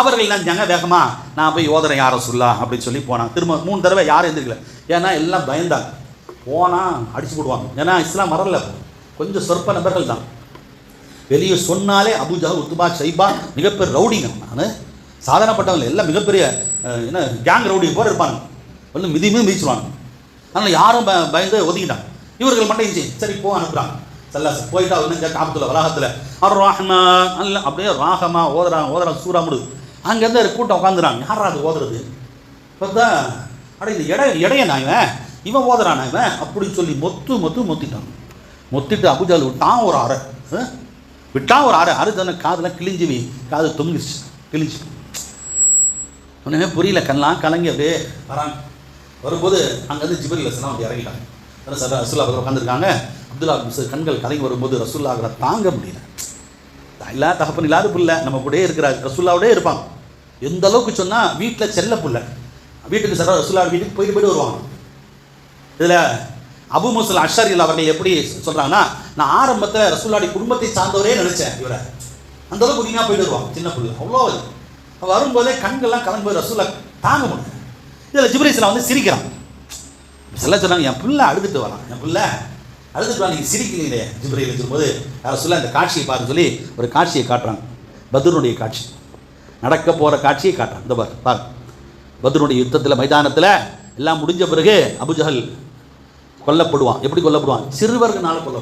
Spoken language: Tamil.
அவர்கள் என்ன செஞ்சாங்க வேகமா நான் போய் ஓதுறேன் யாரை சொல்லா அப்படின்னு சொல்லி போனான் திரும்ப மூணு தடவை யாரும் எந்திரிக்கல. ஏன்னா எல்லாம் பயந்தாங்க. போனால் அடிச்சு போடுவாங்க. ஏன்னா இஸ்லாம் வரல. கொஞ்சம் சொற்ப நபர்கள் தான். வெளியே சொன்னாலே அபுஜா உத்துபா சைபா மிகப்பெரிய ரவுடிங்க. நான் சாதாரணப்பட்டவங்க எல்லாம் மிகப்பெரிய என்ன கேங் ரவுடி போல இருப்பாங்க. வந்து மிதிமே மிதிச்சுருவாங்க. அதனால் யாரும் ப பயந்து ஒதுக்கிட்டாங்க. இவர்கள் மட்டும் சரி போ அனுப்புகிறாங்க சல்லா போயிட்டா இன்னும் காப்பத்தில் வளாகத்தில் அவர் ராஹமா அல்ல அப்படியே ராகமா ஓதுறாங்க ஓதுறாங்க சூறா முடு அங்கேருந்து ஒரு கூட்டம் உட்காந்துறாங்க யாரா அது ஓதுறது? பார்த்தா அட இந்த இடைய நான் இவன்? இவன் ஓதுறான் இவன்? அப்படின்னு சொல்லி மொத்து மொத்து மொத்திட்டான். மொத்திட்டு அபுஜால் விட்டான் ஒரு அரை விட்டான் ஒரு அரை அரை தானே காதெல்லாம் கிழிஞ்சு காது தொங்கிடுச்சு கிழிஞ்சு. ஒன்றுமே புரியல கண்ணெலாம் கலங்கி அப்படியே வராங்க. வரும்போது அங்கேருந்து ஜிபரி லெசனாக அப்படி இறங்கிட்டாங்க. சார் ரசுல்லா உட்காந்துருக்காங்க அப்துல்லா கண்கள் கலங்கி வரும்போது ரசுல்லா தாங்க முடியல. இல்லா தகப்பன் இல்லாத பிள்ளை. நம்ம கூடயே இருக்கிறார். ரசுல்லாவோடய இருப்பாங்க எந்த அளவுக்கு சொன்னால் வீட்டில் செல்ல பிள்ளை. வீட்டுக்கு சார் ரசுல்லா வீட்டுக்கு போயிட்டு போயிட்டு வருவாங்க இதில் அபு முசல் அஷரில் அவர்கள் எப்படி சொல்கிறாங்கன்னா நான் ஆரம்பத்தில் ரசுல்லாடி குடும்பத்தை சார்ந்தவரே நினச்சேன் இவரை. அந்த அளவுக்கு உரிமையாக போயிட்டு வருவாங்க சின்ன பிள்ளை. அவ்வளோ வரும்போதே கண்கள்லாம் கலங்கும்போது ரசுல்லா தாங்க முடியல. இதில் ஜிப்ரீஸ்லாம் வந்து சிரிக்கிறான். சில சொன்னாங்க என் பிள்ளை அழுதுட்டு வரான். என் பிள்ளை அழுதுட்டு நீங்கள் சிரிக்கிறீங்களே இருக்கும்போது சொல்லும்போது சொல்ல இந்த காட்சியை பாருன்னு சொல்லி ஒரு காட்சியை காட்டுறாங்க. பத்ருனுடைய காட்சி. நடக்க போகிற காட்சியை காட்டுறான் இந்த பார் பாரு. பத்ருனுடைய யுத்தத்தில் மைதானத்தில் எல்லாம் முடிஞ்ச பிறகு அபுஜஹல் கொல்லப்படுவான். எப்படி கொல்லப்படுவான்? சிறுவர்களால் கொல்ல